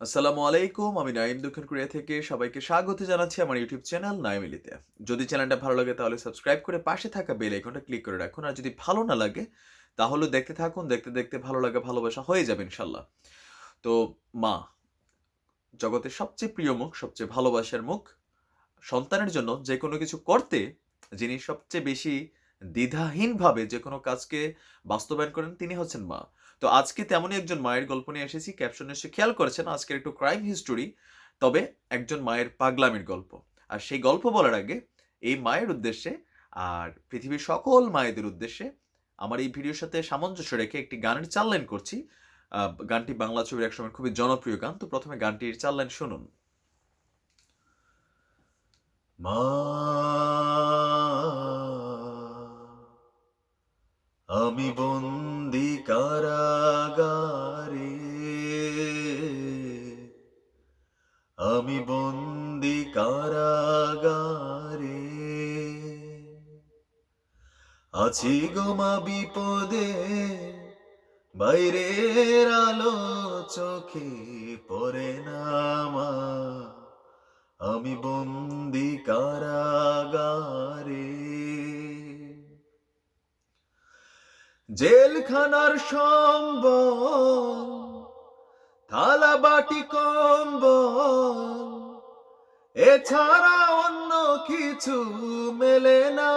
আসসালামু আলাইকুম, আমি নাইম দক্ষিণ কোরিয়া থেকে সবাইকে স্বাগত জানাচ্ছি আমার ইউটিউব চ্যানেল নাইমিলিতে যদি চ্যানেলটা ভালো লাগে তাহলে সাবস্ক্রাইব করে পাশে থাকা বেল আইকনটা ক্লিক করে রাখুন, আর যদি ভালো না লাগে তাহলে দেখতে থাকুন, দেখতে দেখতে ভালো লাগা ভালোবাসা হয়ে যাবে ইনশাল্লাহ তো মা, জগতের সবচেয়ে প্রিয় মুখ, সবচেয়ে ভালোবাসার মুখ, সন্তানের জন্য যে কোনো কিছু করতে যিনি সবচেয়ে বেশি দ্বিধাহীনভাবে যে কোনো কাজকে বাস্তবায়ন করেন তিনি হচ্ছেন মা। তো আজকে তেমনই একজন মায়ের গল্প নিয়ে এসেছি। ক্যাপশন নিশ্চয়ই খেয়াল করেছেন আজকের একটু ক্রাইম হিস্টোরি তবে একজন মায়ের পাগলামির গল্প। আর সেই গল্প বলার আগে এই মায়ের উদ্দেশ্যে আর পৃথিবীর সকল মায়েদের উদ্দেশ্যে আমার এই ভিডিওর সাথে সামঞ্জস্য রেখে একটি গানের চাল লাইন করছি গানটি বাংলা ছবির একসময় খুবই জনপ্রিয় গান। তো প্রথমে গানটির চাল লাইন শুনুন। মা আমি বন্দি কারাগারে। আমি বন্দি কারাগারে। আছি গোমা বিপদে, বাইরের আলো চোখে পড়ে না মা। আমি বন্দি কারাগারে। জেলখানার সম্বল থালা বাটি কম্বল, এছাড়া অন্য কিছু মেলে না।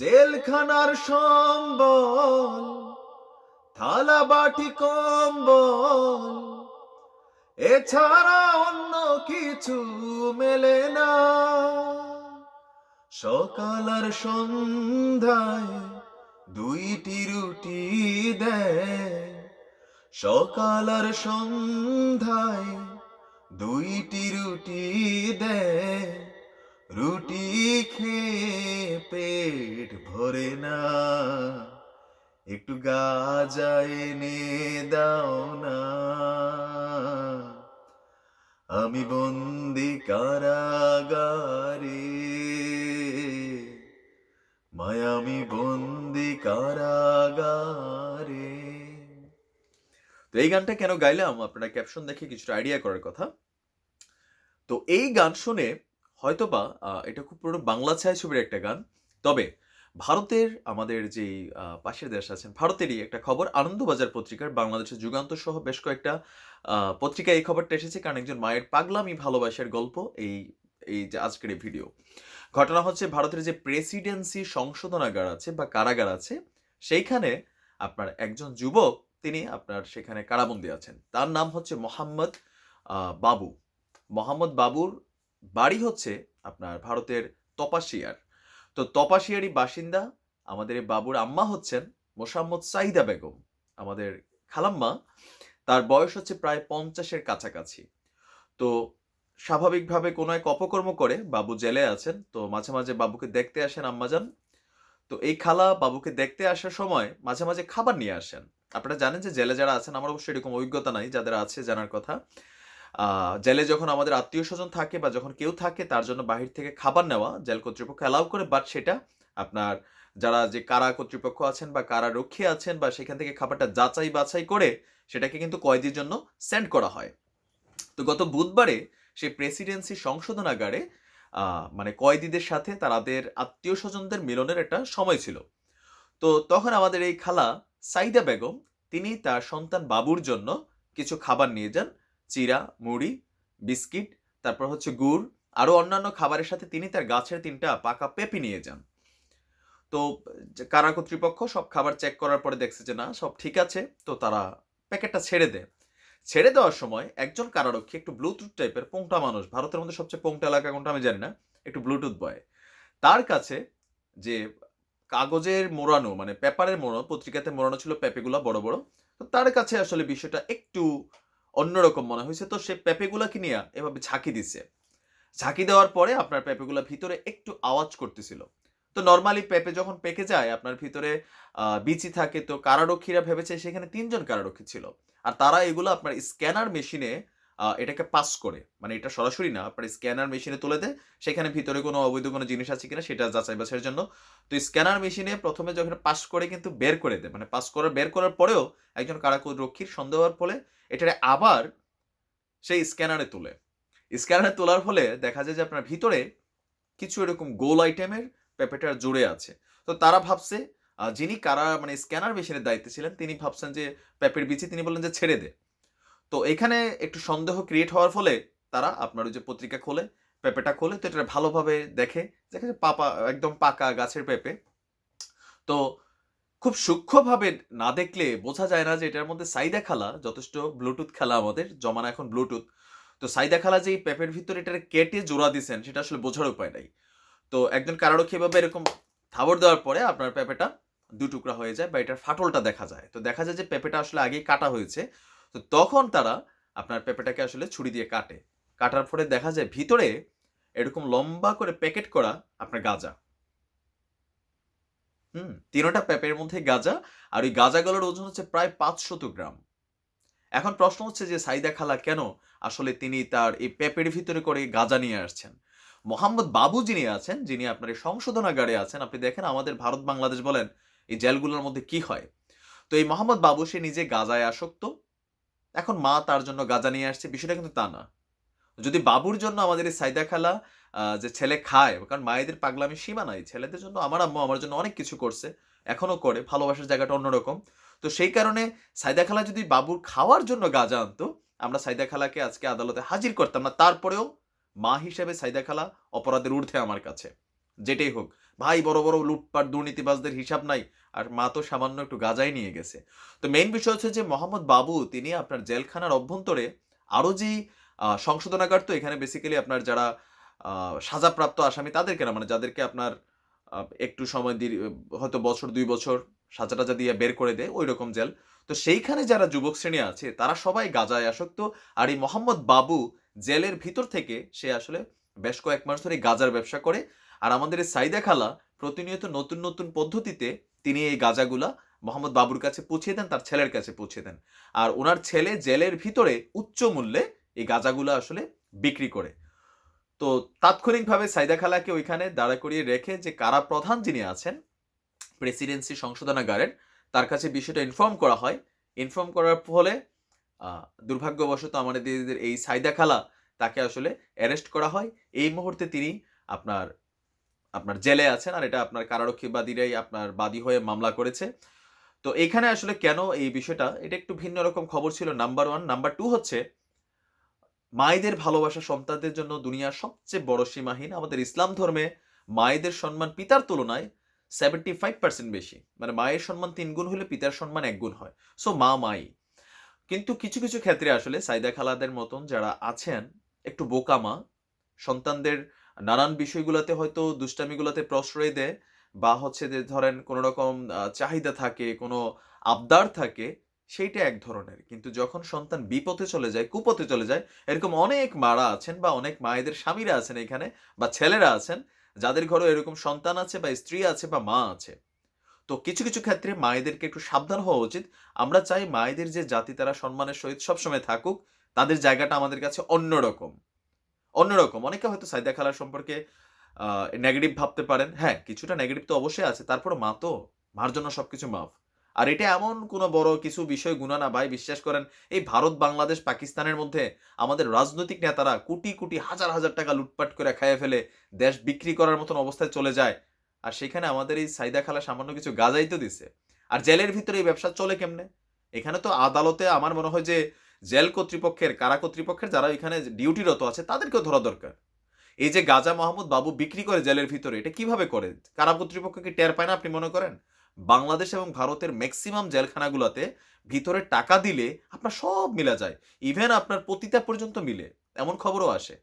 জেলখানার সম্বল থালা বাটি কম্বল, এছাড়া অন্য কিছু মেলে না সকাল আর সন্ধ্যায় দুইটি রুটি দেয়। সকাল আর সন্ধ্যায় দুইটি রুটি দেয়। রুটি খেয়ে পেট ভরে না। একটু গাজা এনে দাও না। আমি বন্দি কারাগারে মায়ামি বন্দি কারাগারে। তো এই গানটা কেন গাইলাম? আপনারা ক্যাপশন দেখে কিছুটা আইডিয়া করার কথা। তো এই গান শুনে হয়তোবা এটা খুব পুরো বাংলা ছায়াছবির একটা গান। তবে ভারতের আমাদের যে পাশের দেশ আছেন, ভারতেরই একটা খবর। আনন্দবাজার পত্রিকার বাংলাদেশের যুগান্ত সহ বেশ কয়েকটা পত্রিকায় এই খবরটা এসেছে। কারণ একজন মায়ের পাগলামি ভালোবাসার গল্প এই এই যে আজকের এই ভিডিও ঘটনা হচ্ছে ভারতের যে প্রেসিডেন্সি সংশোধনাগার আছে বা কারাগার আছে, সেইখানে আপনার একজন যুবক, তিনি আপনার সেখানে কারাবন্দী আছেন। তার নাম হচ্ছে মোহাম্মদ বাবু। মোহাম্মদ বাবুর বাড়ি হচ্ছে আপনার ভারতের তপাশিয়ার তো তপাশিয়ারই বাসিন্দা আমাদের এই বাবুর আম্মা হচ্ছেন মোসাম্মদ সাইদা বেগম, আমাদের খালাম্মা। তার বয়স হচ্ছে প্রায় পঞ্চাশের কাছাকাছি। তো স্বাভাবিকভাবে কোনো এক অপকর্ম করে, বাবু জেলে আছেন, তো মাঝে মাঝে বাবুকে দেখতে আসেন আম্মাজান। তো এই খালা বাবুকে দেখতে আসার সময় মাঝে মাঝে খাবার নিয়ে আসেন। আপনারা জানেন যে জেলে যারা আছেন, আমার অবশ্যই এরকম অভিজ্ঞতা নাই, যাদের আছে জানার কথা। জেলে যখন আমাদের আত্মীয় স্বজন থাকে বা যখন কেউ থাকে, তার জন্য বাহির থেকে খাবার নেওয়া, জেল কর্তৃপক্ষ অ্যালাউ করে বাট সেটা আপনার যারা যে কারা কর্তৃপক্ষ আছেন বা কারা রক্ষী আছেন বা সেখান থেকে খাবারটা যাচাই বাছাই করে, সেটাকে কিন্তু কয়েদির জন্য সেন্ড করা হয়। তো গত বুধবারে সেই প্রেসিডেন্সি সংশোধনাগারে মানে কয়েদিদের সাথে তাদের আত্মীয় স্বজনদের মিলনের একটা সময় ছিল। তো তখন আমাদের এই খালা সাইদা বেগম, তিনি তার সন্তান বাবুর জন্য কিছু খাবার নিয়ে যান। চিরা, মুড়ি, বিস্কিট, তারপর হচ্ছে গুড়, আরও অন্যান্য খাবারের সাথে তিনি তার গাছের তিনটা পাকা পেঁপে নিয়ে যান। তো কারা কর্তৃপক্ষ সব খাবার চেক করার পরে দেখছে যে না, সব ঠিক আছে, তো তারা প্যাকেটটা ছেড়ে দেয়। ছেড়ে দেওয়ার সময় একজন কারারক্ষী একটু ব্লুটুথ টাইপের পোংটা মানুষ, ভারতের মধ্যে সবচেয়ে পোংটা এলাকা কোনটা আমি জানি না, একটু ব্লুটুথ বয় তার কাছে যে কাগজের মোড়ানো মানে পেপারের মোড়ানো, পত্রিকাতে মোড়ানো ছিল পেঁপেগুলা বড় বড়, তো তার কাছে আসলে বিষয়টা একটু অন্যরকম মনে হয়েছে। তো সে পেঁপেগুলাকে নিয়ে এভাবে ঝাঁকি দিছে। ঝাঁকি দেওয়ার পরে আপনার পেঁপেগুলা ভিতরে একটু আওয়াজ করতেছিল। তো নর্মালি পেঁপে যখন পেকে যায়, আপনার ভিতরে বিচি থাকে, তো কারারক্ষীরা ভেবেছে সেখানে তিনজন কারারক্ষী ছিল। আর তারা এগুলো আপনার স্ক্যানার মেশিনে এটাকে পাস করে। মানে এটা সরাসরি না, আপনার স্ক্যানার মেশিনে তুলে দেয়, সেখানে ভিতরে কোনো অবৈধ কোনো জিনিস আছে কিনা সেটা যাচাই বাছাইয়ের জন্য। তো স্ক্যানার মেশিনে প্রথমে যখন পাস করে কিন্তু বের করে দেয় মানে পাস করার, বের করার পরেও একজন কারাকুদ রক্ষীর সন্দেহ হওয়ার ফলে এটারে আবার সেই স্ক্যানারে তোলে। স্ক্যানারে তোলার ফলে দেখা যায় যে আপনার ভিতরে কিছু এরকম গোল আইটেমের পেপেটার জুড়ে আছে। তো তারা ভাবছে যিনি কারা মানে স্ক্যানার মেশিনের দায়িত্বে ছিলেন, তিনি ভাবছেন যে পেপের বিচি তিনি বললেন যে ছেড়ে দে। তো এখানে একটু সন্দেহ ক্রিয়েট হওয়ার ফলে তারা আপনার ওই যে পত্রিকা খোলে, পেঁপেটা খোলে, তো এটা ভালোভাবে দেখে দেখে যে পাপা, একদম পাকা গাছের পেঁপে। তো খুব সূক্ষ্মভাবে না দেখলে বোঝা যায় না যে এটার মধ্যে সাইদা খালা, যথেষ্ট ব্লুটুথ খেলা আমাদের, জমানা এখন ব্লুটুথ। তো সাইদা খালা যে এই পেঁপের ভিতরে এটার কেটে জোড়া দিছেন সেটা আসলে বোঝার উপায় নাই। তো একজন কারারক্ষী এভাবে এরকম থাবর দেওয়ার পরে আপনার পেঁপেটা দু টুকরা হয়ে যায় বা এটার ফাটলটা দেখা যায়। তো দেখা যায় যে পেঁপেটা আসলে আগেই কাটা হয়েছে। তো তখন তারা আপনার পেঁপেটাকে আসলে ছুরি দিয়ে কাটে। কাটার পরে দেখা যায় ভিতরে এরকম লম্বা করে প্যাকেট করা আপনার গাঁজা। হুম, তিনোটা পেঁপের মধ্যে গাঁজা আর ওই গাজাগুলোর ওজন হচ্ছে প্রায় পাঁচশত গ্রাম। এখন প্রশ্ন হচ্ছে যে সাইদা খালা কেন আসলে তিনি তার এই পেঁপের ভিতরে করে গাঁজা নিয়ে আসছেন? মোহাম্মদ বাবু যিনি আছেন, যিনি আপনার এই সংশোধনাগারে আছেন, আপনি দেখেন আমাদের ভারত বাংলাদেশ বলেন, এই জেলগুলোর মধ্যে কি হয়? তো এই মোহাম্মদ বাবু, সে নিজে গাজায় আসক্ত। এখন মা তার জন্য গাজা নিয়ে আসছে, বিষয়টা কিন্তু তা না। যদি বাবুর জন্য আমাদের এই সাইদা খালা যে ছেলে খায়, কারণ মায়েদের পাগলামি সীমা নাই, ছেলেদের জন্য আমার আম্মু আমার জন্য অনেক কিছু করছে, এখনও করে, ভালোবাসার জায়গাটা অন্যরকম। তো সেই কারণে সাইদা খালা যদি বাবুর খাওয়ার জন্য গাজা আনতো, আমরা সাইদা খালাকে আজকে আদালতে হাজির করতাম না, তারপরেও মা হিসেবে সাইদা খালা অপরাধের ঊর্ধ্বে আমার কাছে। যেটাই হোক, ভাই, বড় বড় লুটপাট, দুর্নীতিবাজদের হিসাব নাই, আর মা তো সামান্য একটু গাজাই নিয়ে গেছে। তো মেইন বিষয় হচ্ছে যে, মোহাম্মদ বাবু, তিনি আপনার জেলখানার অভ্যন্তরে আরও যেই সংশোধনাগার তো এখানে বেসিক্যালি আপনার যারা সাজাপ্রাপ্ত আসামি, তাদেরকে না মানে যাদেরকে আপনার একটু সময় দিয়ে হয়তো বছর, দুই বছর সাজা টাজা দিয়ে বের করে দেয়, ওই রকম জেল। তো সেইখানে যারা যুবক শ্রেণি আছে, তারা সবাই গাজায় আসক্ত, আর এই মোহাম্মদ বাবু জেলের ভিতর থেকে সে আসলে বেশ কয়েক মাস ধরে গাজার ব্যবসা করে। আর আমাদের এই সাইদা খালা প্রতিনিয়ত নতুন নতুন পদ্ধতিতে তিনি এই গাজাগুলা মোহাম্মদ বাবুর কাছে পৌঁছে দেন, তার ছেলের কাছে পৌঁছে দেন। আর ওনার ছেলে জেলের ভিতরে উচ্চ মূল্যে এই গাজাগুলো আসলে বিক্রি করে। তো তাৎক্ষণিকভাবে সাইদা খালাকে ওইখানে দাঁড়া করিয়ে রেখে যে কারা প্রধান যিনি আছেন, প্রেসিডেন্সি সংশোধনাগারের, তার কাছে বিষয়টা ইনফর্ম করা হয়। ইনফর্ম করার ফলে দুর্ভাগ্যবশত আমাদের দিদিদের এই সাইদা খালা তাকে আসলে অ্যারেস্ট করা হয়। এই মুহূর্তে তিনি আপনার আপনার জেলে আছেন আর এটা আপনার কারারক্ষী বাদীরাই আপনার বাদী হয়ে মামলা করেছে। তো এখানে আসলে কেন এই বিষয়টা? এটা একটু ভিন্ন রকম খবর ছিল নাম্বার ওয়ান নাম্বার টু হচ্ছে, মায়েদের ভালোবাসা সন্তানদের জন্য দুনিয়ার সবচেয়ে বড় সীমাহীন আমাদের ইসলাম ধর্মে মায়েদের সম্মান পিতার তুলনায় সেভেন্টি ফাইভ পার্সেন্ট বেশি। মানে মায়ের সম্মান তিন গুণ হলে পিতার সম্মান এক গুণ হয়। সো মা, মাই। কিন্তু কিছু কিছু ক্ষেত্রে আসলে সাইদা খালাদের মতন যারা আছেন, একটু বোকামা, সন্তানদের নানান বিষয়গুলোতে হয়তো দুষ্টামিগুলোতে প্রশ্রয় দেয় বা হচ্ছে যে ধরেন কোনো রকম চাহিদা থাকে, কোনো আবদার থাকে, সেইটা এক ধরনের। কিন্তু যখন সন্তান বিপথে চলে যায়, কুপথে চলে যায়, এরকম অনেক মারা আছেন বা অনেক মায়েদের স্বামীরা আছেন এখানে বা ছেলেরা আছেন, যাদের ঘরে এরকম সন্তান আছে বা স্ত্রী আছে বা মা আছে। তো কিছু কিছু ক্ষেত্রে মায়েদেরকে একটু সাবধান হওয়া উচিত। আমরা চাই মায়েদের যে জাতি তারা সম্মানের সহিত সবসময় থাকুক, তাদের জায়গাটা আমাদের কাছে অন্যরকম। অন্যরকম। অনেকে হয়তো সাইদা খালার সম্পর্কে নেগেটিভ ভাবতে পারেন। হ্যাঁ কিছুটা নেগেটিভ তো অবশ্যই আছে তারপর মা তো, মার জন্য সবকিছু মাফ। আর এটা এমন কোনো বড় কিছু বিষয় গুণা না, ভাই, বিশ্বাস করেন, এই ভারত, বাংলাদেশ, পাকিস্তানের মধ্যে আমাদের রাজনৈতিক নেতারা কোটি কোটি, হাজার হাজার টাকা লুটপাট করে খাইয়ে ফেলে, দেশ বিক্রি করার মতন অবস্থায় চলে যায়। আর সেখানে আমাদের এই সাইদা খালা সামান্য কিছু গাজাই তো দিছে। আর জেলের ভিতরে এই ব্যবসা চলে কেমনে? এখানে তো আদালতে আমার মনে হয় যে জেল কর্তৃপক্ষের, কারা কর্তৃপক্ষের যারা এখানে ডিউটিরত আছে, তাদেরকেও ধরা দরকার। এই যে গাজা মাহমুদ বাবু বিক্রি করে জেলের ভিতরে, এটা কীভাবে করে? কারা কর্তৃপক্ষ কি টের পায় না, আপনি মনে করেন? বাংলাদেশ এবং ভারতের ম্যাক্সিমাম জেলখানাগুলোতে ভিতরে টাকা দিলে আপনার সব মিলা যায়। ইভেন আপনার পতিতা পর্যন্ত মিলে, এমন খবরও আসে।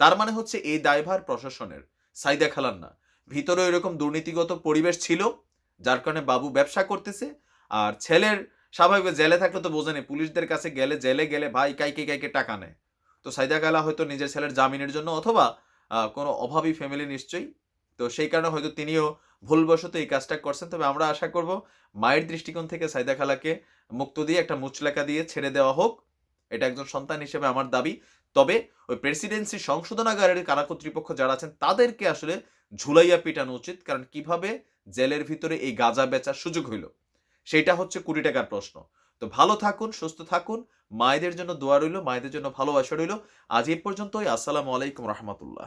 তার মানে হচ্ছে এই দায়ভার প্রশাসনের, সাইদা খালার না। ভিতরে এরকম দুর্নীতিগত পরিবেশ ছিল, যার কারণে বাবু ব্যবসা করতেছে, আর ছেলের স্বাভাবিক জেলে থাকলে তো বোঝেনি পুলিশদের কাছে গেলে, জেলে গেলে ভাই কাইকে কাইকে টাকা নেয়। তো সাইদা কালা হয়তো নিজের ছেলের জামিনের জন্য অথবা কোনো অভাবী ফ্যামিলি নিশ্চয়ই। তো সেই কারণে হয়তো তিনিও ভুলবশত এই কাজটা করছেন। তবে আমরা আশা করব মায়ের দৃষ্টিকোণ থেকে সাইদা খালাকে মুক্ত দিয়ে একটা মুচলেকা দিয়ে ছেড়ে দেওয়া হোক। এটা একজন সন্তান হিসেবে আমার দাবি। তবে ওই প্রেসিডেন্সি সংশোধনাগারের কারা কর্তৃপক্ষ যারা আছেন, তাদেরকে আসলে ঝুলাইয়া পিটানো উচিত, কারণ কীভাবে জেলের ভিতরে এই গাঁজা বেচার সুযোগ হইল? সেটা হচ্ছে কুড়ি টাকার প্রশ্ন। তো ভালো থাকুন, সুস্থ থাকুন, মায়েদের জন্য দোয়া রইল, মায়েদের জন্য ভালোবাসা রইল। আজ এ পর্যন্তই, আসসালামু আলাইকুম রহমতুল্লাহ।